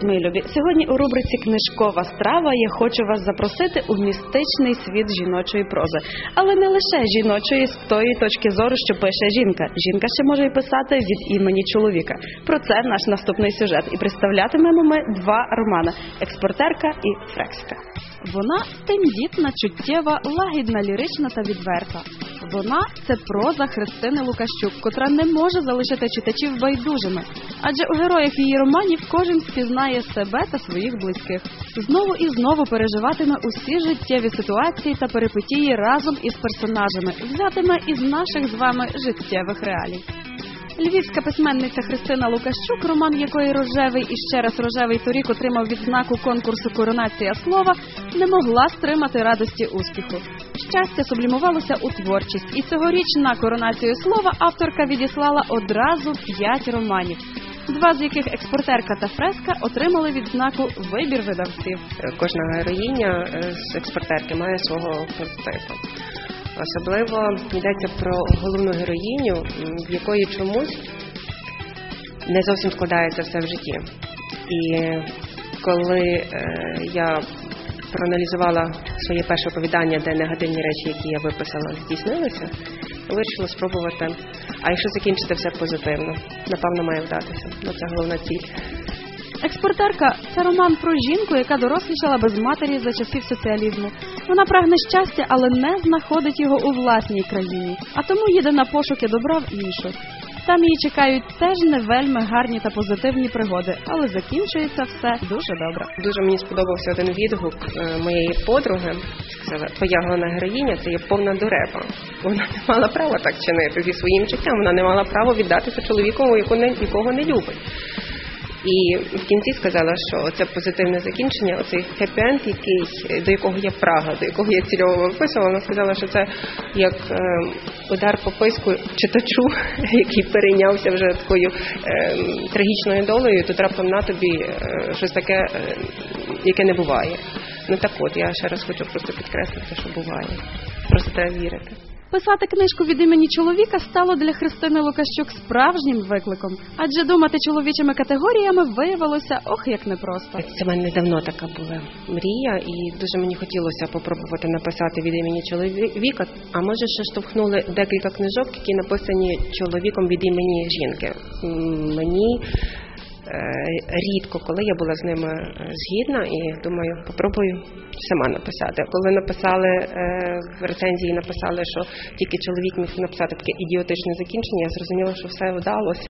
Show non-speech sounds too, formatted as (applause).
Привіт! Сьогодні у рубриці Книжкова страва я хочу вас запросити у містичний світ жіночої прози, але не лише жіночої з тої точки зору, що пише жінка. Жінка ще може й писати від імені чоловіка. Про це наш наступний сюжет. І представлятимемо ми два романи: експортерка і фрекська. Вона тендітна, чуттєва, лагідна, лірична та відверта. Вона це проза Христини Лукащук, котра не може залишити читачів байдужими. Адже у героях її романів кожен спізнає себе та своїх близьких. Знову і знову переживатиме усі життєві ситуації та перипетії разом із персонажами, взятиме із наших з вами життєвих реалій. Львівська письменниця Христина Лукащук, роман якої рожевий і ще раз рожевий торік отримав відзнаку конкурсу Коронація слова, не могла стримати радості успіху. Щастя сублімувалося у творчість, і цьогоріч на коронацію слова авторка відіслала одразу п'ять романів. Два з яких експортерка та фреска отримали відзнаку вибір видавців. Кожна героїня е, з експортерки має свого прототипу. Особливо йдеться про головну героїню, в якої чомусь не зовсім складається все в житті. І коли е, я проаналізувала своє перше оповідання, де негативні речі, які я виписала, здійснилися, вирішила спробувати. А якщо закінчити все позитивно, напевно, має вдатися. Ну це головна ціль. Експортерка це роман про жінку, яка дорослішала без матері за часів соціалізму. Вона прагне щастя, але не знаходить його у власній країні, а тому їде на пошуки добра в іншу. Там її чекають теж не вельми гарні та позитивні пригоди, але закінчується все дуже добре. Дуже мені сподобався один відгук е, моєї подруги. Сказала, твоя головна героїня це є повна дурепа. Вона не мала права так чинити зі своїм життям. Вона не мала права віддатися чоловіку, якого не, любить. І в кінці сказала, що це позитивне закінчення, оцей хеппі-енд, який до якого я прага, до якого я цільово виписувала. Вона сказала, що це як е, удар по писку читачу, (laughs) який перейнявся вже такою е, трагічною долею, тут раптом на тобі е, щось таке, е, яке не буває. Ну так от, я ще раз хочу просто підкреслити, що буває. Просто треба вірити. Писати книжку від імені чоловіка стало для Христини Лукащук справжнім викликом, адже думати чоловічими категоріями виявилося ох як непросто. Це мене давно така була мрія, і дуже мені хотілося попробувати написати від імені чоловіка. А може ще штовхнули декілька книжок, які написані чоловіком від імені жінки. Мені рідко, коли я була з ними е, згідна, і думаю, попробую сама написати. Коли написали е, в рецензії, написали, що тільки чоловік міг написати таке ідіотичне закінчення, я зрозуміла, що все вдалося.